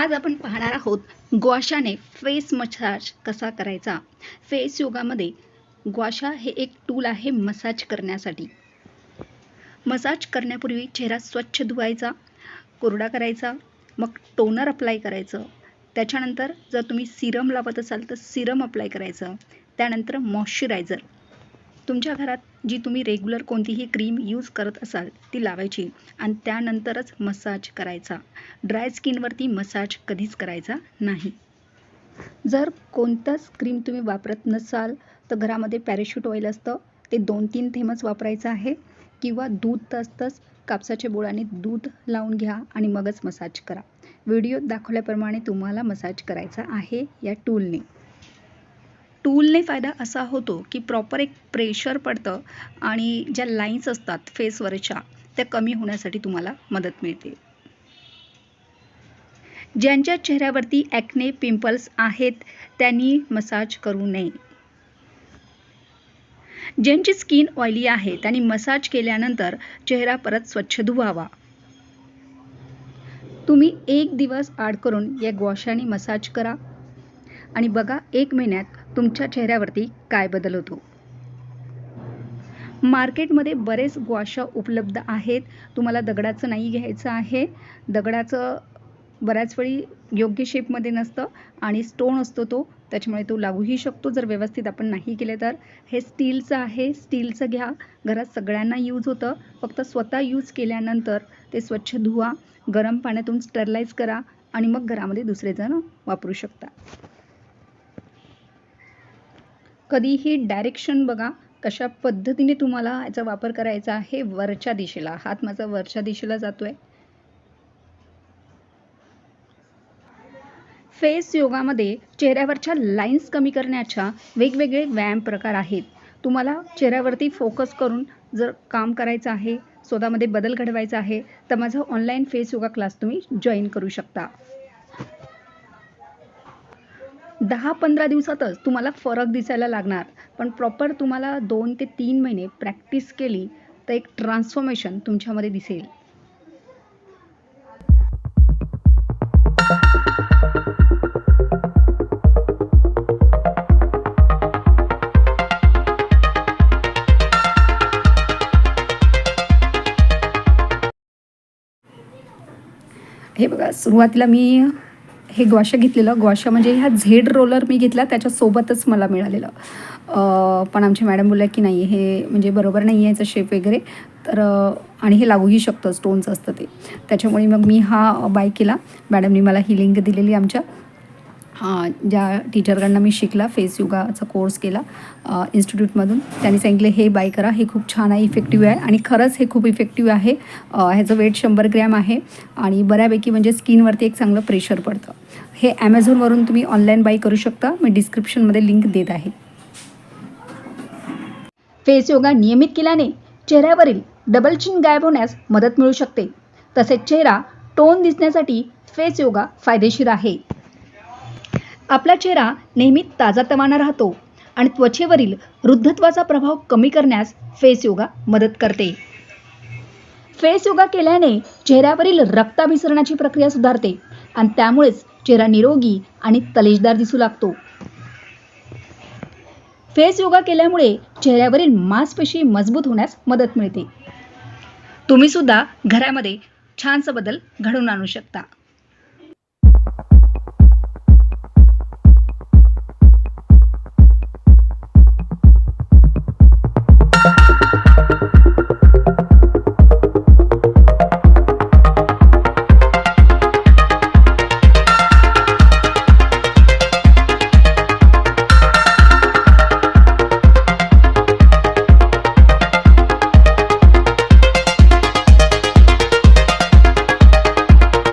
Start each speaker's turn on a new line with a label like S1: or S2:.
S1: आज आपण पाहणार आहोत ग्वाशाने फेस मसाज कसा करायचा? फेस योगामध्ये ग्वाशा हे एक टूल आहे मसाज करण्यासाठी. मसाज करण्यापूर्वी चेहरा स्वच्छ धुवायचा कोरडा करायचा मग टोनर अप्लाय करायचं. त्याच्यानंतर जर तुम्ही सिरम लावत असाल तर सिरम अप्लाय करायचं. त्यानंतर मॉइश्चरायझर तुमच्या घरात जी तुम्ही रेग्युलर कोणतीही क्रीम यूज करत असाल ती लावायची. आणि त्यानंतरच मसाज करायचा. ड्राय स्किनवरती मसाज कधीच करायचा नाही. जर कोणताच क्रीम तुम्ही वापरत नसाल तर घरामध्ये पॅराशूट ऑइल असतं. ते दोन तीन थेंबच वापरायचं आहे. किंवा दूध तर कापसाच्या बोळाने दूध लावून घ्या आणि मगच मसाज करा. व्हिडिओत दाखवल्याप्रमाणे तुम्हाला मसाज करायचा आहे या टूलने टूलने फायदा असा होतो की प्रॉपर एक प्रेशर पडतं आणि ज्या लाईन्स असतात फेसवरच्या त्या कमी होण्यासाठी तुम्हाला मदत मिळते. ज्यांच्या चेहऱ्यावरती ॲक्ने पिंपल्स आहेत त्यांनी मसाज करू नये. ज्यांची स्किन ऑइली आहे त्यांनी मसाज केल्यानंतर चेहरा परत स्वच्छ धुवावा. तुम्ही एक दिवस आड करून या गॉशाने मसाज करा. आणि बघा एक महिन्यात तुमच्या चेहऱ्यावरती काय बदल होतो? मार्केटमध्ये बरेच ग्वाशा उपलब्ध आहेत. तुम्हाला दगडाचं नाही घ्यायचं आहे. दगडाचं बऱ्याच वेळी योग्य शेपमध्ये नसतं आणि स्टोन असतो तो त्याच्यामुळे तो लागूही शकतो. जर व्यवस्थित आपण नाही केले तर. हे स्टीलचं आहे. स्टीलचं घ्या. घरात सगळ्यांना यूज होतं. फक्त स्वतः यूज केल्यानंतर ते स्वच्छ धुवा. गरम पाण्यातून स्टरलाइज करा आणि मग घरामध्ये दुसरे जण वापरू शकता. कधीही डायरेक्शन बघा कशा पद्धतीने तुम्हाला याचा वापर करायचा आहे वरच्या दिशेला. हात माझा वरच्या दिशेला जातोय. फेस योगामध्ये चेहऱ्यावरच्या लाईन्स कमी करण्याच्या वेगवेगळे व्यायाम प्रकार आहेत. तुम्हाला चेहऱ्यावरती फोकस करून जर काम करायचं आहे स्वतःमध्ये बदल घडवायचा आहे तर माझा ऑनलाईन फेस योगा क्लास तुम्ही जॉईन करू शकता. दहा पंधरा दिवसातच तुम्हाला फरक दिसायला लागणार. पण प्रॉपर तुम्हाला दोन ते तीन महिने प्रॅक्टिस केली तर एक ट्रान्सफॉर्मेशन तुमच्यामध्ये दिसेल. हे बघा सुरुवातीला मी हे ग्वाशा घेतलेलं. ग्वाशा म्हणजे ह्या झेड रोलर मी घेतला त्याच्यासोबतच मला मिळालेलं. पण आमच्या मॅडम बोलल्या की नाही हे म्हणजे बरोबर नाही आहे याचा शेप वगैरे. तर आणि हे लागूही शकतं स्टोन्स असतं ते. त्याच्यामुळे मग मी हा बाय केला. मॅडमनी मला ही लिंक दिलेली आमच्या. ज्या टीचरकडनं मी शिकला फेस योगाचा कोर्स केला इन्स्टिट्यूटमधून त्यांनी सांगितले हे बाय करा हे खूप छान आहे इफेक्टिव्ह आहे आणि खरंच हे खूप इफेक्टिव्ह आहे. ह्याचं वेट शंभर ग्रॅम आहे आणि बऱ्यापैकी म्हणजे स्किनवरती एक चांगलं प्रेशर पडतं. हे ॲमेझॉनवरून तुम्ही ऑनलाईन बाय करू शकता. मी डिस्क्रिप्शनमध्ये लिंक देत आहे. फेस योगा नियमित केल्याने चेहऱ्यावरील डबल चिन गायब होण्यास मदत मिळू शकते. तसेच चेहरा टोन दिसण्यासाठी फेस योगा फायदेशीर आहे. आपला चेहरा नेहमी ताजातवाना राहतो आणि त्वचेवरील वृद्धत्वाचा प्रभाव कमी करण्यास फेस योगा मदत करते. फेस योगा केल्याने चेहऱ्यावरील रक्ताभिसरणाची प्रक्रिया सुधारते आणि त्यामुळेच चेहरा निरोगी आणि तलेजदार दिसू लागतो. फेस योगा केल्यामुळे चेहऱ्यावरील मांसपेशी मजबूत होण्यास मदत मिळते. तुम्ही सुद्धा घरामध्ये छानसा बदल घडवून आणू शकता.